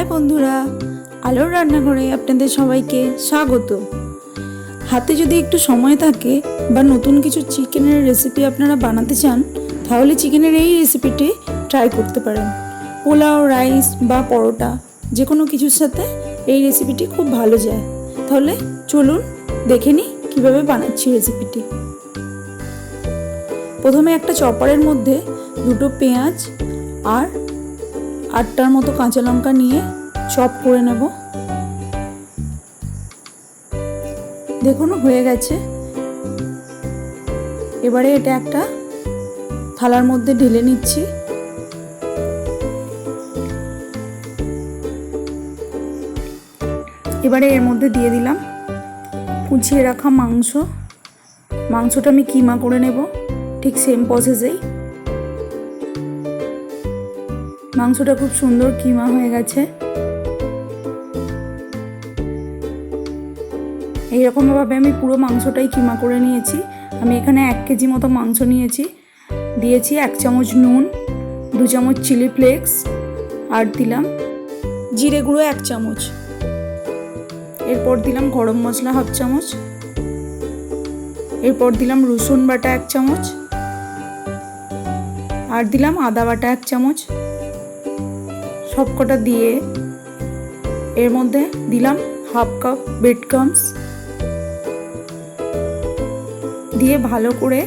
High বন্ধুরা, আলোর রান্নাঘরে আপনাদের সবাইকে স্বাগত। হাতে যদি একটু সময় থাকে বা নতুন কিছু চিকেনের রেসিপি আপনারা বানাতে চান, তাহলে চিকেনের এই রেসিপিটি ট্রাই করতে পারেন। পোলাও রাইস বা পরোটা যে কোনো কিছুর সাথে এই রেসিপিটি খুব ভালো যায়। তাহলে চলুন দেখে নিই কীভাবে বানাচ্ছি রেসিপিটি প্রথমে একটা চপারের মধ্যে দুটো পেঁয়াজ আর আটটার মতো কাঁচা লঙ্কা নিয়ে চপ করে নেব। দেখুন, হয়ে গেছে। এবারে এটা একটা থালার মধ্যে ঢেলে নিচ্ছি। এবারে এর মধ্যে দিয়ে দিলাম কুচিয়ে রাখা মাংস। মাংসটা আমি কিমা করে নেব, ঠিক সেম প্রসেসেই মাংসটা খুব সুন্দর কিমা হয়ে গেছে। এইরকমভাবে আমি পুরো মাংসটাই কিমা করে নিয়েছি। আমি এখানে এক কেজি মতো মাংস নিয়েছি। দিয়েছি এক চামচ নুন, দু চামচ চিলি ফ্লেক্স, আর দিলাম জিরে গুঁড়ো এক চামচ। এরপর দিলাম গরম মশলা হাফ চামচ। এরপর দিলাম রসুন বাটা এক চামচ। আর দিলাম আদা বাটা এক চামচ। সবকটা দিয়ে এর মধ্যে দিলাম হাফ কাপ বেড কামস দিয়ে ভালো করে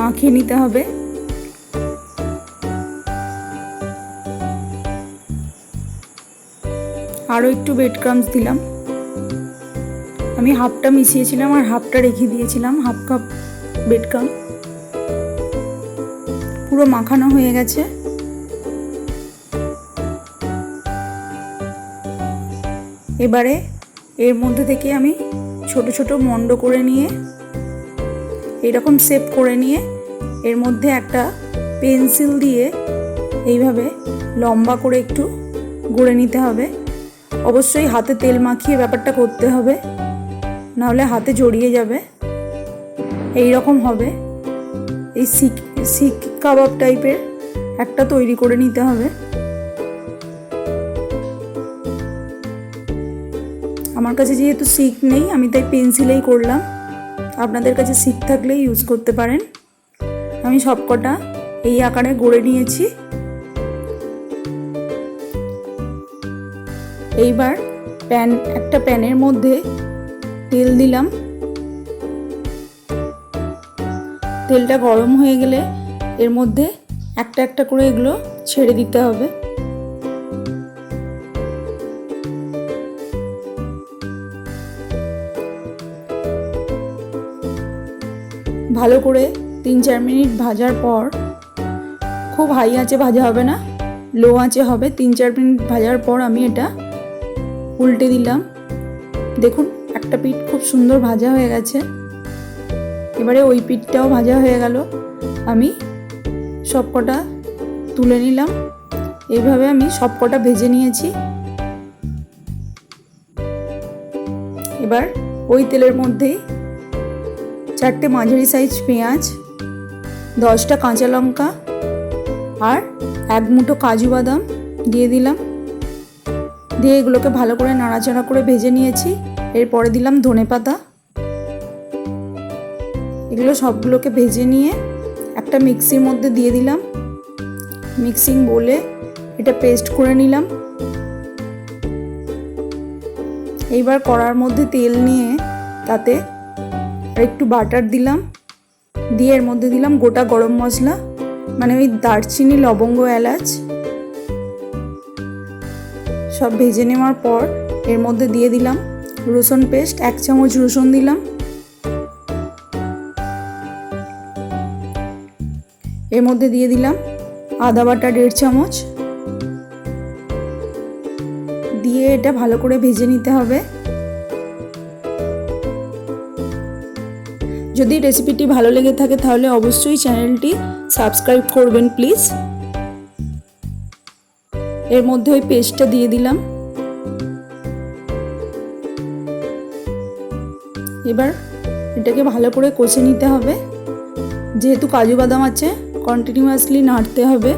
মাখিয়ে নিতে হবে। আরও একটু বেড ক্রামস দিলাম। আমি হাফটা মিশিয়েছিলাম আর হাফটা রেখে দিয়েছিলাম, হাফ কাপ বেড ক্রাম পুরো মাখানো হয়ে গেছে। এবারে এর মধ্যে থেকে আমি ছোট ছোট মন্ড করে নিয়ে, এরকম শেপ করে নিয়ে, এর মধ্যে একটা পেন্সিল দিয়ে এইভাবে লম্বা করে একটু গড়ে নিতে হবে। অবশ্যই হাতে তেল মাখিয়ে ব্যাপারটা করতে হবে, নাহলে হাতে জড়িয়ে যাবে। এই রকম হবে। এই শিক শিক কাবাব টাইপের একটা তৈরি করে নিতে হবে। আমার কাছে যেহেতু শিক নেই, আমি তাই পেন্সিলেই করলাম। আপনাদের কাছে শিক থাকলে ইউজ করতে পারেন। আমি সবকটা এই আকারে গড়ে নিয়েছি। এইবার প্যান একটা প্যানের মধ্যে তেল দিলাম। তেলটা গরম হয়ে গেলে এর মধ্যে একটা একটা করে এগুলো ছেড়ে দিতে হবে। ভালো করে তিন চার মিনিট ভাজার পর খুব হাই আঁচে ভাজা হবে না লো আঁচে হবে। তিন চার মিনিট ভাজার পর আমি এটা উল্টে দিলাম। দেখুন, একটা পিঠ খুব সুন্দর ভাজা হয়ে গেছে। এবারে ওই পিঠটাও ভাজা হয়ে গেল। আমি সবকটা তুলে নিলাম। এইভাবে আমি সবকটা ভেজে নিয়েছি। এবার ওই তেলের মধ্যেই চারটে মাঝারি সাইজ পেঁয়াজ, দশটা কাঁচা লঙ্কা আর এক মুঠো কাজু বাদাম দিয়ে দিলাম। দিয়ে এগুলোকে ভালো করে নাড়াচাড়া করে ভেজে নিয়েছি। এরপরে দিলাম ধনে পাতা। এগুলো সবগুলোকে ভেজে নিয়ে একটা মিক্সির মধ্যে দিয়ে দিলাম। মিক্সিং বলে এটা পেস্ট করে নিলাম। এইবার কড়ার মধ্যে তেল নিয়ে তাতে আর একটু বাটার দিলাম, দিয়ে এর মধ্যে দিলাম গোটা গরম মশলা মানে ওই দারচিনি, লবঙ্গ, এলাচ, সব ভেজে নেওয়ার পর এর মধ্যে দিয়ে দিলাম রসুন পেস্ট, এক চামচ রসুন দিলাম। এর মধ্যে দিয়ে দিলাম আদা বাটা দেড় চামচ। দিয়ে এটা ভালো করে ভেজে নিতে হবে। যদি রেসিপিটি ভালো লেগে থাকে তাহলে অবশ্যই চ্যানেলটি সাবস্ক্রাইব করবেন প্লিজ এর মধ্যে ওই পেস্টটা দিয়ে দিলাম। এবার এটাকে ভালো করে কষে নিতে হবে। যেহেতু কাজু বাদাম আছে কন্টিনিউয়াসলি নাড়তে হবে।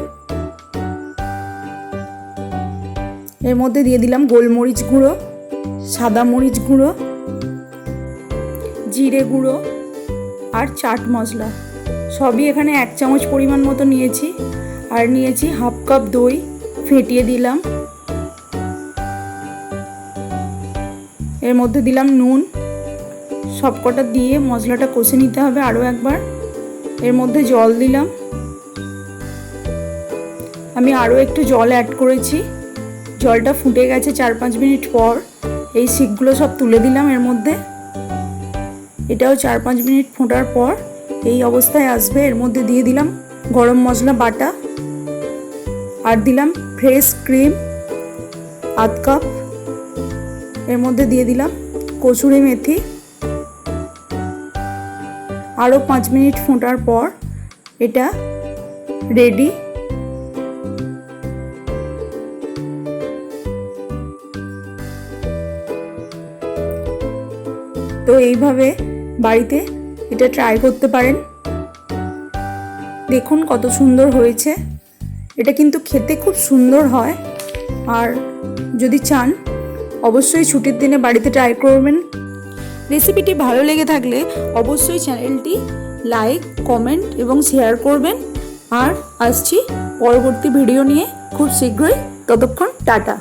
এর মধ্যে দিয়ে দিলাম গোলমরিচ গুঁড়ো, সাদা মরিচ গুঁড়ো, জিরে গুঁড়ো আর চাট মশলা। সবই এখানে এক চামচ পরিমাণ মতো নিয়েছি। আর নিয়েছি হাফ কাপ দই, ফেটিয়ে দিলাম। এর মধ্যে দিলাম নুন। সবকটা দিয়ে মশলাটা কষে নিতে হবে আরও একবার। এর মধ্যে জল দিলাম। আমি আরও একটু জল অ্যাড করেছি। জলটা ফুটে গেছে চার পাঁচ মিনিট পর। এই শিকগুলো সব তুলে দিলাম এর মধ্যে। এটাও চার পাঁচ মিনিট ফোটার পর এই অবস্থায় আসবে। এর মধ্যে দিয়ে দিলাম গরম মশলা, বাটা, আর দিলাম ফ্রেশ ক্রিম, আধ কাপ। এর মধ্যে দিয়ে দিলাম কচুরি মেথি। আরও পাঁচ মিনিট ফোটার পর এটা রেডি তো এইভাবে বাড়িতে এটা ট্রাই করতে পারেন। দেখুন কত সুন্দর হয়েছে। এটা কিন্তু খেতে খুব সুন্দর হয়। আর যদি চান, অবশ্যই ছুটির দিনে বাড়িতে ট্রাই করবেন। রেসিপিটি ভালো লেগে থাকলে অবশ্যই চ্যানেলটি লাইক কমেন্ট এবং শেয়ার করবেন। আর আসছি পরবর্তী ভিডিও নিয়ে। খুব শীঘ্রই। ততক্ষণ টাটা।